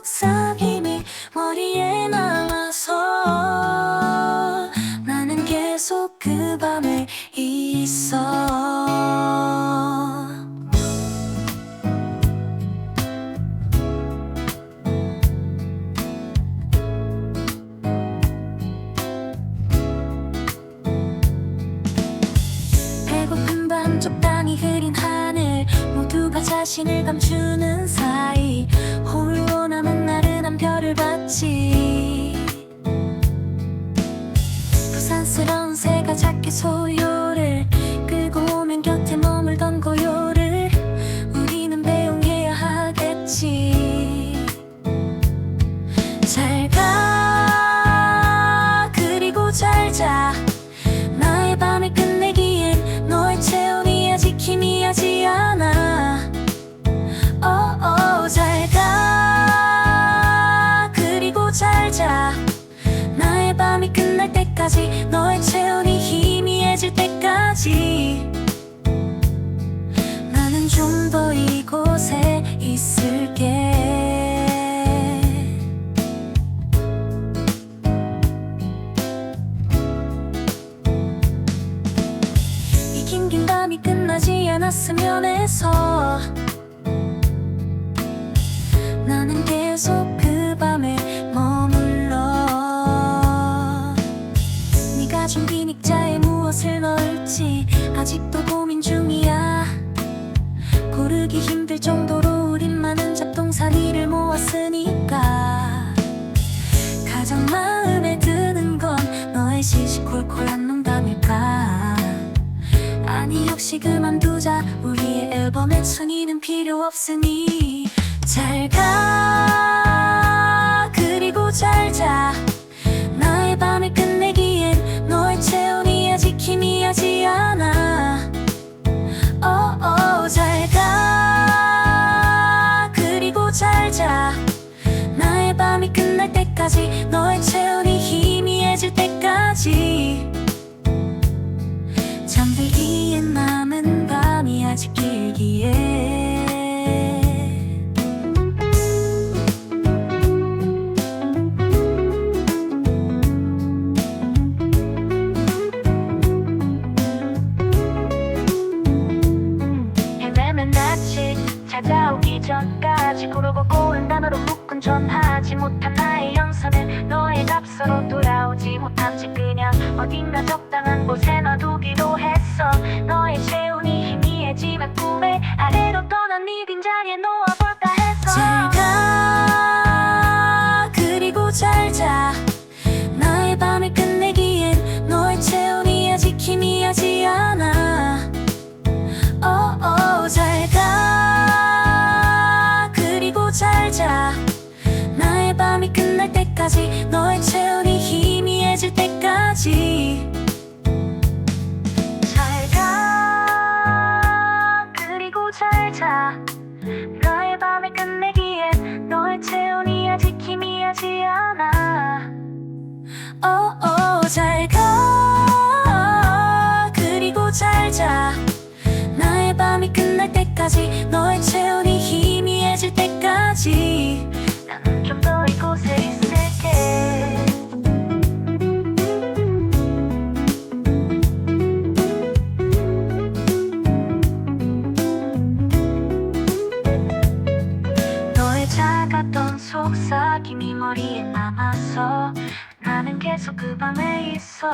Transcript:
속삭임이 머리에 남아서 나는 계속 그 밤에 있어. 배고픈 밤 적당히 흐린 하늘 모두가 자신을 감추는 사이 홀로 남은 별을 봤지. 부산스러운 새가 작게 소요 때까지 너의 체온이 희미해질 때까지 나는 좀 더 이곳에 있을게. 이긴긴 밤이 끝나지 않았으면 해서 아직도 고민 중이야. 고르기 힘들 정도로 우린 많은 잡동사니를 모았으니까. 가장 마음에 드는 건 너의 시시콜콜한 농담일까? 아니 역시 그만두자. 우리의 앨범엔 순위는 필요 없으니. 잘가. 그리고 잘자 때까지 너의 체온이 희미해질 때까지. 잠들기엔 남은 밤이 아직 길기에. 찾아오기 전까지 고르고 고른 단어로 묶은 전하지 못한 잘자 나의 밤을 끝내기엔 너의 체온이 아직 희미하지 않아. 어어 잘가. 그리고 잘자. 나의 밤이 끝날 때까지 너의 체온이 희미해질 때까지 희미하지 않아. 어어 잘가. 그리고 잘자. 나의 밤이 끝날 때까지 너의 체온이 희미해질 때까지 속삭임이 머리에 남아서 나는 계속 그 밤에 있어